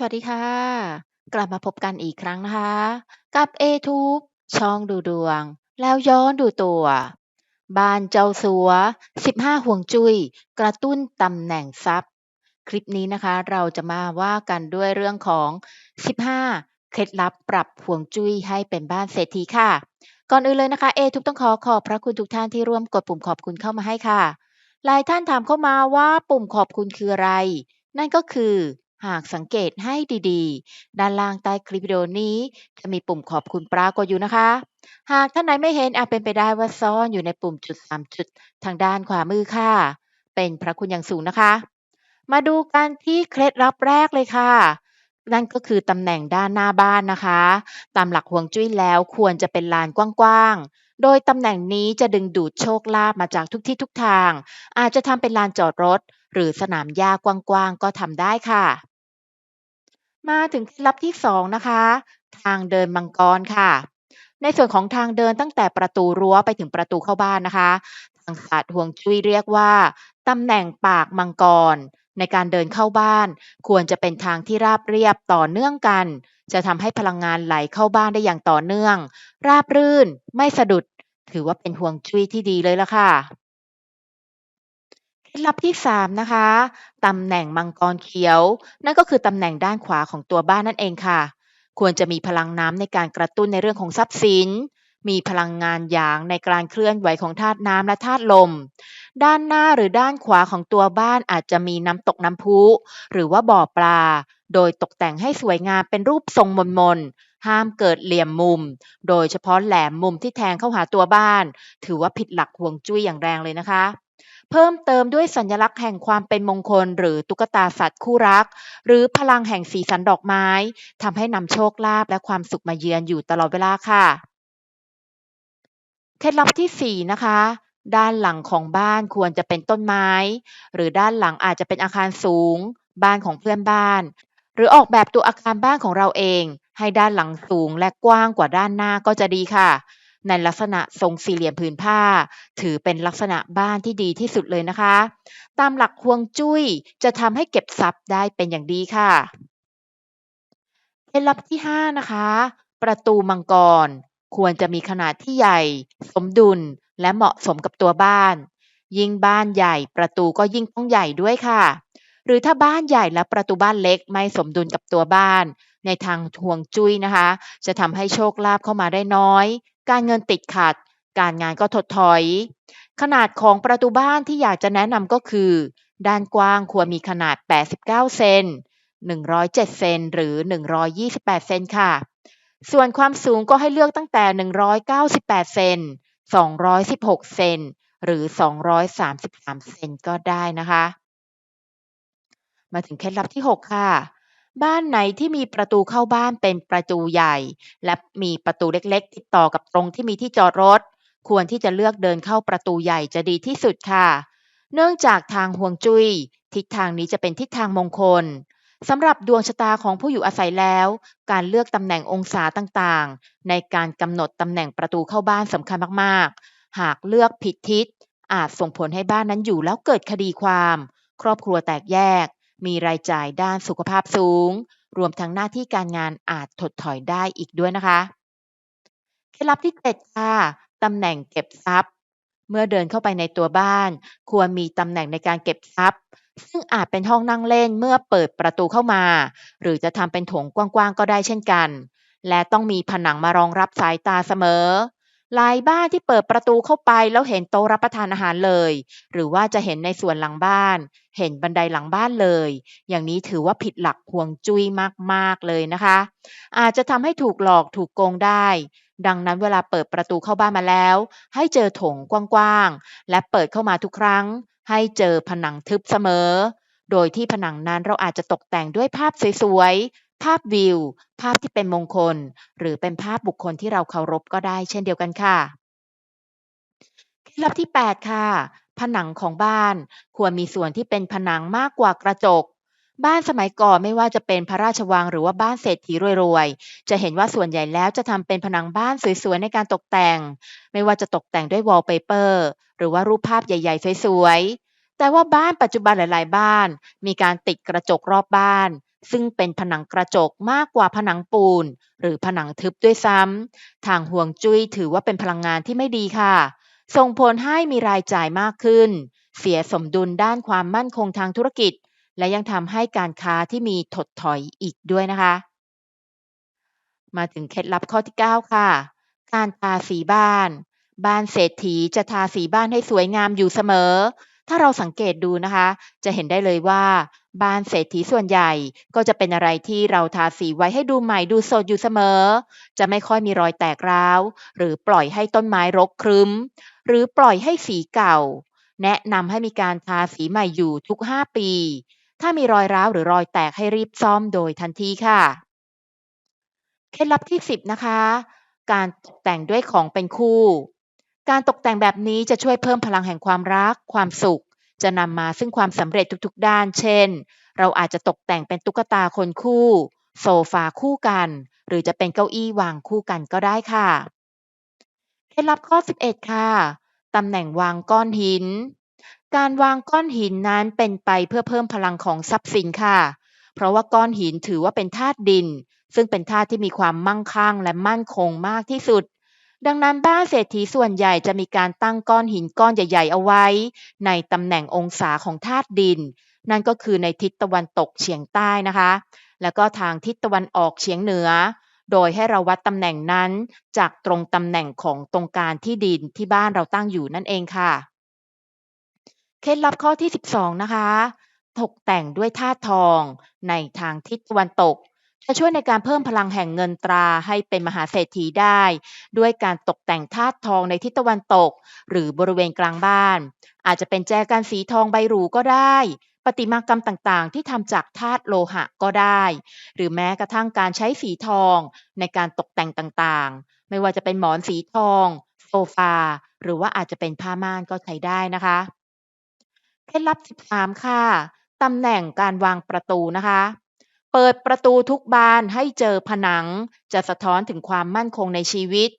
สวัสดีค่ะ กลับมาพบกันอีกครั้งนะคะ กับ A-Tube ช่องดูดวง แล้วย้อนดูตัว บ้านเจ้าสัว 15 ห่วงจุ้ยกระตุ้นตำแหน่งทรัพย์ คลิปนี้นะคะเราจะมาว่ากันด้วยเรื่องของ 15 เคล็ดลับปรับห่วงจุ้ยให้เป็นบ้านเศรษฐีค่ะ ก่อนอื่นเลยนะคะ A-Tube ต้องขอขอบพระคุณทุกท่านที่ร่วมกดปุ่มขอบคุณเข้ามาให้ค่ะหลายท่านถามเข้ามาว่าปุ่มขอบคุณคืออะไร นั่นก็คือ หากสังเกตให้ดีๆ ด้านล่างใต้คลิปวิดีโอนี้ จะมีปุ่มขอบคุณปรากฏอยู่นะคะ หากท่านใดไม่เห็นอาจเป็นไปได้ว่าซ่อนอยู่ในปุ่มจุด3จุดทางด้านขวามือค่ะ เป็นพระคุณอย่างสูงนะคะ มาดูกันที่เคล็ดลับแรกเลยค่ะ นั่นก็คือตำแหน่งด้านหน้าบ้านนะคะ ตามหลักฮวงจุ้ยแล้วควรจะเป็นลานกว้างๆ โดยตำแหน่งนี้จะดึงดูดโชคลาภมาจากทุกที่ทุกทาง อาจจะทำเป็นลานจอดรถ หรือสนามหญ้ากว้างๆก็ทำได้ค่ะ มาถึงเคล็ดลับที่2นะคะ ทางเดินมังกรค่ะ ในส่วนของทางเดินตั้งแต่ประตูรั้วไปถึงประตูเข้าบ้านนะคะ ทางศาสตร์ฮวงจุ้ยเรียกว่าตำแหน่งปากมังกร ในการเดินเข้าบ้าน ควรจะเป็นทางที่ราบเรียบต่อเนื่องกัน จะทำให้พลังงานไหลเข้าบ้านได้อย่างต่อเนื่อง ราบรื่น ไม่สะดุด ถือว่าเป็นฮวงจุ้ยที่ดีเลยละค่ะ ดลับที่ 3 นะคะตำแหน่งมังกรเขียว นั่นก็คือตำแหน่งด้านขวาของตัวบ้านนั่นเองค่ะ ควรจะมีพลังน้ำในการกระตุ้นในเรื่องของทรัพย์สิน มีพลังงานหยางในการเคลื่อนไหวของธาตุน้ำและธาตุลม ด้านหน้าหรือด้านขวาของตัวบ้านอาจจะมีน้ำตกน้ำพุ หรือว่าบ่อปลา โดยตกแต่งให้สวยงามเป็นรูปทรงมนๆห้ามเกิดเหลี่ยมมุม โดยเฉพาะแหลมมุมที่แทงเข้าหาตัวบ้าน ถือว่าผิดหลักฮวงจุ้ยอย่างแรงเลยนะคะ เพิ่มเติมด้วยสัญลักษณ์แห่งความเป็นมงคล หรือตุ๊กตาสัตว์คู่รัก หรือพลังแห่งสีสันดอกไม้ทำให้นำโชคลาภและความสุขมาเยือนอยู่ตลอดเวลาค่ะ เคล็ดลับที่4นะคะด้านหลังของบ้านควรจะเป็นต้นไม้ หรือด้านหลังอาจจะเป็นอาคารสูง บ้านของเพื่อนบ้าน หรือออกแบบตัวอาคารบ้านของเราเอง ให้ด้านหลังสูงและกว้างกว่าด้านหน้าก็จะดีค่ะ ในลักษณะทรงสี่เหลี่ยมผืนผ้า ถือเป็นลักษณะบ้านที่ดีที่สุดเลยนะคะ ตามหลักฮวงจุ้ยจะทำให้เก็บทรัพย์ได้เป็นอย่างดีค่ะเคล็ดลับที่ 5 นะคะ ประตูมังกร ควรจะมีขนาดที่ใหญ่ สมดุลและเหมาะสมกับตัวบ้าน ยิ่งบ้านใหญ่ประตูก็ยิ่งต้องใหญ่ด้วยค่ะ หรือถ้าบ้านใหญ่และประตูบ้านเล็กไม่สมดุลกับตัวบ้าน ในทางฮวงจุ้ยนะคะ จะทำให้โชคลาภเข้ามาได้น้อย การเงินติดขัด การงานก็ถดถอย ขนาดของประตูบ้านที่อยากจะแนะนำก็คือ ด้านกว้างควรมีขนาด 89 เซน 107 เซนหรือ 128 เซนค่ะ ส่วนความสูงก็ให้เลือกตั้งแต่ 198 เซน 216 เซน หรือ 233 เซนก็ได้นะคะ มาถึงเคล็ดลับที่ 6 ค่ะ บ้านไหนที่มีประตูเข้าบ้านเป็นประตูใหญ่ และมีประตูเล็กๆ ติดต่อกับตรงที่มีที่จอดรถ ควรที่จะเลือกเดินเข้าประตูใหญ่จะดีที่สุดค่ะ เนื่องจากทางฮวงจุ้ยทิศทางนี้จะเป็นทิศทางมงคลสำหรับดวงชะตาของผู้อยู่อาศัยแล้ว การเลือกตำแหน่งองศาต่างๆ ในการกำหนดตำแหน่งประตูเข้าบ้านสำคัญมากๆ หากเลือกผิดทิศอาจส่งผลให้บ้านนั้นอยู่แล้วเกิดคดีความ ครอบครัวแตกแยก มีรายจ่ายด้านสุขภาพสูง รวมทั้งหน้าที่การงานอาจถดถอยได้อีกด้วยนะคะ เคล็ดลับที่7ค่ะตำแหน่งเก็บทรัพย์ เมื่อเดินเข้าไปในตัวบ้าน ควรมีตำแหน่งในการเก็บทรัพย์ ซึ่งอาจเป็นห้องนั่งเล่นเมื่อเปิดประตูเข้ามา หรือจะทำเป็นโถงกว้างๆก็ได้เช่นกัน และต้องมีผนังมารองรับสายตาเสมอ หลายบ้านที่เปิดประตูเข้าไปแล้วเห็นโต๊ะรับประทานอาหารเลย หรือว่าจะเห็นในส่วนหลังบ้าน เห็นบันไดหลังบ้านเลย อย่างนี้ถือว่าผิดหลักฮวงจุ้ยมากๆเลยนะคะ อาจจะทำให้ถูกหลอกถูกโกงได้ ดังนั้นเวลาเปิดประตูเข้าบ้านมาแล้ว ให้เจอโถงกว้างๆ และเปิดเข้ามาทุกครั้ง ให้เจอผนังทึบเสมอ โดยที่ผนังนั้นเราอาจจะตกแต่งด้วยภาพสวย ภาพวิว ภาพที่เป็นมงคล หรือเป็นภาพบุคคลที่เราเคารพก็ได้เช่นเดียวกันค่ะเคล็ดลับที่ 8 ค่ะ ผนังของบ้าน ควรมีส่วนที่เป็นผนังมากกว่ากระจก บ้านสมัยก่อนไม่ว่าจะเป็นพระราชวังหรือว่าบ้านเศรษฐีรวยๆ จะเห็นว่าส่วนใหญ่แล้วจะทำเป็นผนังบ้านสวยๆในการตกแต่ง ไม่ว่าจะตกแต่งด้วยวอลเปเปอร์หรือว่ารูปภาพใหญ่ๆ สวยๆแต่ว่าบ้านปัจจุบันหลาย ๆ บ้าน มีการติดกระจกรอบบ้าน ซึ่งเป็นผนังกระจกมากกว่าผนังปูน หรือผนังทึบด้วยซ้ำ ทางห่วงจุ้ยถือว่าเป็นพลังงานที่ไม่ดีค่ะ ส่งผลให้มีรายจ่ายมากขึ้น เสียสมดุลด้านความมั่นคงทางธุรกิจ และยังทำให้การค้าที่มีถดถอยอีกด้วยนะคะ มาถึงเคล็ดลับข้อที่ 9 ค่ะ การทาสีบ้าน บ้านเศรษฐีจะทาสีบ้านให้สวยงามอยู่เสมอถ้าเราสังเกตดูนะคะ จะเห็นได้เลยว่า บ้านเศรษฐีส่วนใหญ่ก็จะเป็นอะไรที่เราทาสีไว้ให้ดูใหม่ดูสดอยู่เสมอ จะไม่ค่อยมีรอยแตกร้าว หรือปล่อยให้ต้นไม้รกครึ้ม หรือปล่อยให้สีเก่า แนะนำให้มีการทาสีใหม่อยู่ทุก 5 ปี ถ้ามีรอยร้าวหรือรอยแตกให้รีบซ่อมโดยทันทีค่ะ เคล็ดลับที่ 10 นะคะ การตกแต่งด้วยของเป็นคู่ การตกแต่งแบบนี้จะช่วยเพิ่มพลังแห่งความรัก ความสุข จะนำมาซึ่งความสำเร็จทุกๆ ด้าน เช่น เราอาจจะตกแต่งเป็นตุ๊กตาคนคู่ โซฟาคู่กัน หรือจะเป็นเก้าอี้วางคู่กันก็ได้ค่ะเคล็ดลับข้อ 11 ค่ะตำแหน่งวางก้อนหิน การวางก้อนหินนั้นเป็นไปเพื่อเพิ่มพลังของทรัพย์สินค่ะ เพราะว่าก้อนหินถือว่าเป็นธาตุดิน ซึ่งเป็นธาตุที่มีความมั่งคั่งและมั่นคงมากที่สุด ดังนั้นบ้านเศรษฐีส่วนใหญ่จะมีการตั้งก้อนหินก้อนใหญ่ ๆ เอาไว้ ในตำแหน่งองศาของธาตุดิน นั่นก็คือในทิศตะวันตกเฉียงใต้นะคะ แล้วก็ทางทิศตะวันออกเฉียงเหนือ โดยให้เราวัดตำแหน่งนั้น จากตรงตำแหน่งของตรงกลางที่ดินที่บ้านเราตั้งอยู่นั่นเองค่ะ เคล็ดลับข้อที่ 12 นะคะ ตกแต่งด้วยธาตุทอง ในทางทิศตะวันตก จะช่วยในการเพิ่มพลังแห่งเงินตราให้เป็นมหาเศรษฐีได้ ด้วยการตกแต่งธาตุทองในทิศตะวันตก หรือบริเวณกลางบ้าน อาจจะเป็นแจกันสีทองใบหรูก็ได้ประติมากรรมต่างๆ ที่ทำจากธาตุโลหะก็ได้ หรือแม้กระทั่งการใช้สีทองในการตกแต่งต่างๆ ไม่ว่าจะเป็นหมอนสีทองโซฟา หรือว่าอาจจะเป็นผ้าม่านก็ใช้ได้นะคะเคล็ดลับ 13 ค่ะ ตำแหน่งการวางประตูนะคะ เปิดประตูทุกบานให้เจอผนัง จะสะท้อนถึงความมั่นคงในชีวิต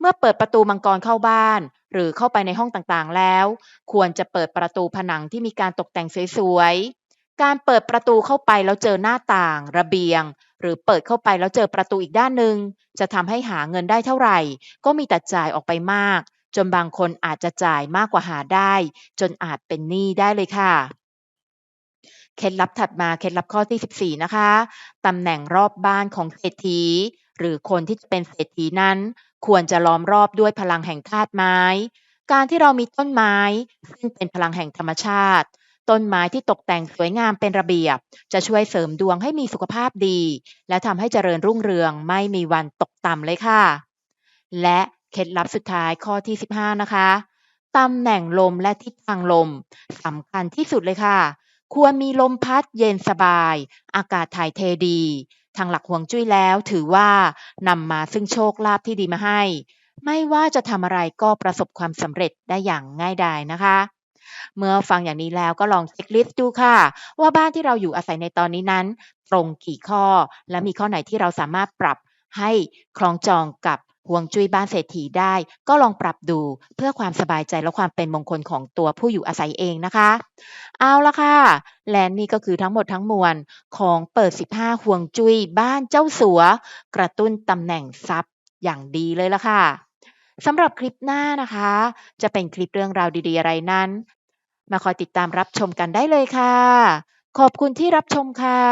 เมื่อเปิดประตูมังกรเข้าบ้าน หรือเข้าไปในห้องต่างๆแล้ว ควรจะเปิดประตูผนังที่มีการตกแต่งสวยๆ การเปิดประตูเข้าไปแล้วเจอหน้าต่าง ระเบียง หรือเปิดเข้าไปแล้วเจอประตูอีกด้านหนึ่งจะทำให้หาเงินได้เท่าไหร่ ก็มีแต่จ่ายออกไปมาก จนบางคนอาจจะจ่ายมากกว่าหาได้ จนอาจเป็นหนี้ได้เลยค่ะ เคล็ดลับถัดมาเคล็ดลับข้อที่ 14 นะคะตำแหน่งรอบบ้านของเศรษฐี หรือคนที่จะเป็นเศรษฐีนั้น ควรจะล้อมรอบด้วยพลังแห่งธาตุไม้ การที่เรามีต้นไม้ซึ่งเป็นพลังแห่งธรรมชาติ ต้นไม้ที่ตกแต่งสวยงามเป็นระเบียบ จะช่วยเสริมดวงให้มีสุขภาพดี และทำให้เจริญรุ่งเรืองไม่มีวันตกต่ำเลยค่ะ และเคล็ดลับสุดท้ายข้อที่ 15 นะคะตำแหน่งลมและทิศทางลมสำคัญที่สุดเลยค่ะ ควรมีลมพัดเย็นสบาย อากาศถ่ายเทดี ทางหลักฮวงจุ้ยแล้วถือว่านำมาซึ่งโชคลาภที่ดีมาให้ ไม่ว่าจะทำอะไรก็ประสบความสำเร็จได้อย่างง่ายดายนะคะ เมื่อฟังอย่างนี้แล้วก็ลองเช็คลิสต์ดูค่ะ ว่าบ้านที่เราอยู่อาศัยในตอนนี้นั้น ตรงกี่ข้อ และมีข้อไหนที่เราสามารถปรับให้คล้องจองกับ ฮวงจุ้ยบ้านเศรษฐีได้ ก็ลองปรับดูเพื่อความสบายใจและความเป็นมงคลของตัวผู้อยู่อาศัยเองนะคะ เอาละค่ะ และนี่ก็คือทั้งหมดทั้งมวลของเปิด 15ฮวงจุ้ยบ้านเจ้าสัว กระตุ้นตำแหน่งทรัพย์อย่างดีเลยละค่ะสำหรับคลิปหน้านะคะ จะเป็นคลิปเรื่องราวดีๆอะไรนั้น มาคอยติดตามรับชมกันได้เลยค่ะ ขอบคุณที่รับชมค่ะ